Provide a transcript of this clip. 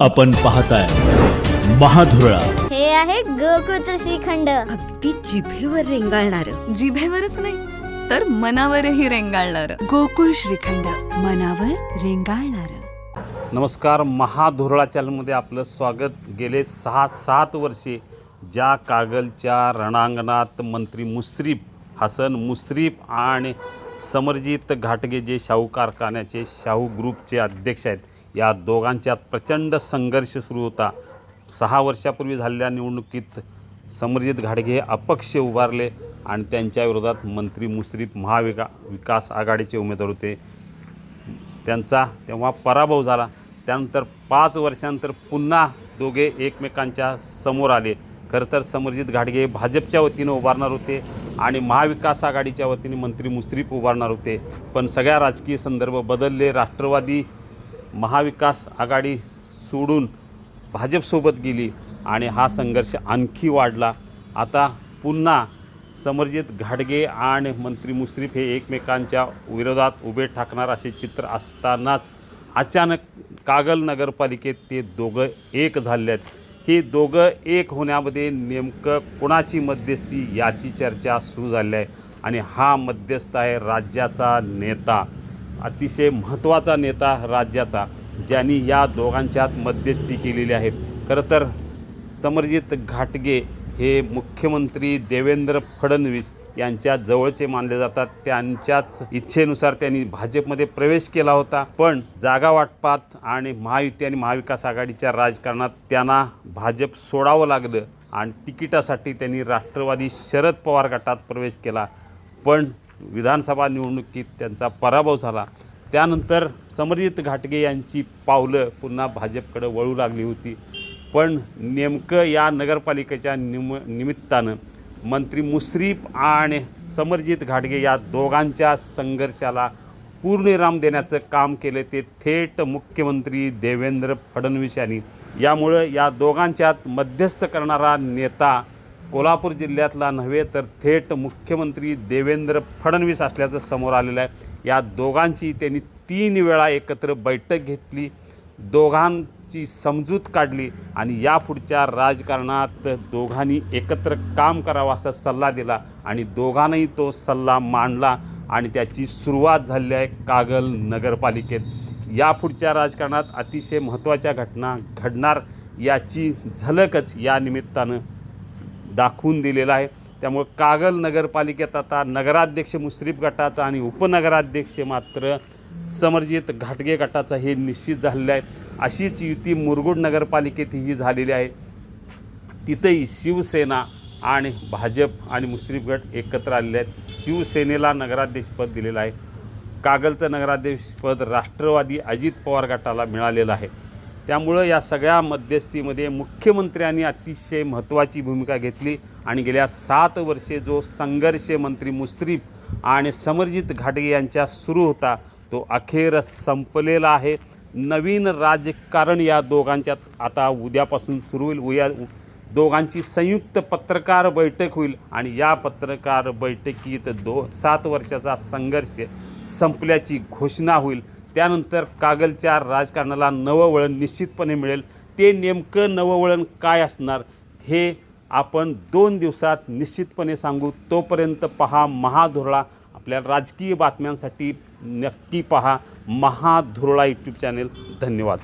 आपण पाहताय महाधुरळा. हे आहे गोकुळचं श्रीखंड. अगदी जिभेवर रेंगाळणार. जिभेवरच नाही तर मनावरही रेंगाळणार. गोकुळ श्रीखंड मनावर रेंगाळणार. नमस्कार महाधुरळा चॅनलमध्ये आपलं स्वागत. गेले सहा सात वर्षे ज्या कागलच्या रणांगणात मंत्री मुश्रीफ हसन मुश्रीफ आणि समरजित घाटगे जे शाहू कारखान्याचे शाहू ग्रुपचे अध्यक्ष आहेत या दोघांच्यात प्रचंड संघर्ष सुरू होता. सहा वर्षापूर्वी झालेल्या निवडणुकीत समरजित घाटगे हे अपक्ष उभारले आणि त्यांच्या विरोधात मंत्री मुश्रीफ महाविका विकास आघाडीचे उमेदवार होते. त्यांचा तेव्हा पराभव झाला. त्यानंतर पाच वर्षांतर पुन्हा दोघे एकमेकांच्या समोर आले. खरं तर समरजित घाटगे हे भाजपच्या वतीनं उभारणार होते आणि महाविकास आघाडीच्या वतीने मंत्री मुश्रीफ उभारणार होते. पण सगळ्या राजकीय संदर्भ बदलले. राष्ट्रवादी महाविकास आघाडी सोडून भाजपसोबत गेली आणि हा संघर्ष आणखी वाढला. आता पुन्हा समरजित घाडगे आणि मंत्री मुश्रीफ हे एकमेकांच्या विरोधात उभे ठाकणार असे चित्र असतानाच अचानक कागल नगरपालिकेत ते दोघं एक झाले आहेत हे दोघं एक होण्यामध्ये नेमकं कोणाची मध्यस्थी याची चर्चा सुरू झाली आहे आणि हा मध्यस्थ आहे राज्याचा नेता. अतिशय महत्त्वाचा नेता राज्याचा ज्यांनी या दोघांच्यात मध्यस्थी केलेली आहे. खरं तर समरजित घाटगे हे मुख्यमंत्री देवेंद्र फडणवीस यांच्या जवळचे मानले जातात. त्यांच्याच इच्छेनुसार त्यांनी भाजपमध्ये प्रवेश केला होता. पण जागा वाटपात आणि महायुती आणि महाविकास आघाडीच्या राजकारणात त्यांना भाजप सोडावं लागलं आणि तिकिटासाठी त्यांनी राष्ट्रवादी शरद पवार गटात प्रवेश केला. पण विधानसभा निवडणुकीत त्यांचा पराभव झाला. त्यानंतर समरजित घाटगे यांची पावलं पुन्हा भाजपकडे वळू लागली होती. पण नेमकं या नगरपालिकेच्या निम निमित्तानं मंत्री मुश्रीफ आणि समरजित घाटगे या दोघांच्या संघर्षाला पूर्णविराम देण्याचं काम केलं ते थेट मुख्यमंत्री देवेंद्र फडणवीस यांनी. यामुळं या दोघांच्यात मध्यस्थ करणारा नेता कोल्हापूर जिल्ह्यातला नव्हे तर थेट मुख्यमंत्री देवेंद्र फडणवीस असल्याचं समोर आलेलं आहे. या दोघांची त्यांनी तीन वेळा एकत्र बैठक घेतली दोघांची समजूत काढली आणि यापुढच्या राजकारणात दोघांनी एकत्र काम करावं असा सल्ला दिला आणि दोघांनाही तो सल्ला मांडला आणि त्याची सुरुवात झाली आहे कागल नगरपालिकेत. यापुढच्या राजकारणात अतिशय महत्त्वाच्या घटना घडणार याची झलकच या निमित्तानं दाखवून दिलेला आहे. त्यामुळं कागल नगरपालिकेत आता नगराध्यक्ष मुश्रीफ गटाचा आणि उपनगराध्यक्ष मात्र समर्जित घाटगे गटाचा हे निश्चित झालेलं आहे. अशीच युती मुरगुड नगरपालिकेतही झालेली आहे. तिथंही शिवसेना आणि भाजप आणि मुश्रीफ गट एकत्र आलेले आहेत. शिवसेनेला नगराध्यक्षपद दिलेलं आहे. कागलचं नगराध्यक्षपद राष्ट्रवादी अजित पवार गटाला मिळालेलं आहे. त्यामुळं या सगळ्या मध्यस्थीमध्ये मुख्यमंत्र्यांनी अतिशय महत्त्वाची भूमिका घेतली आणि गेल्या सात वर्षे जो संघर्ष मंत्री मुश्रीफ आणि समरजित घाटगे यांच्या सुरू होता तो अखेर संपलेला आहे. नवीन राजकारण या दोघांच्यात आता उद्यापासून सुरू होईल. उया दोघांची संयुक्त पत्रकार बैठक होईल आणि या पत्रकार बैठकीत दो सात वर्षाचा संघर्ष संपल्याची घोषणा होईल. त्यानंतर कागलच्या राजकारणाला नवं वळण निश्चितपणे मिळेल. ते नेमकं नवं वळण काय असणार हे आपण दोन दिवसात निश्चितपणे सांगू. तोपर्यंत पहा महाधुरळा. आपल्या राजकीय बातम्यांसाठी नक्की पहा महाधुरळा यूट्यूब चॅनेल धन्यवाद.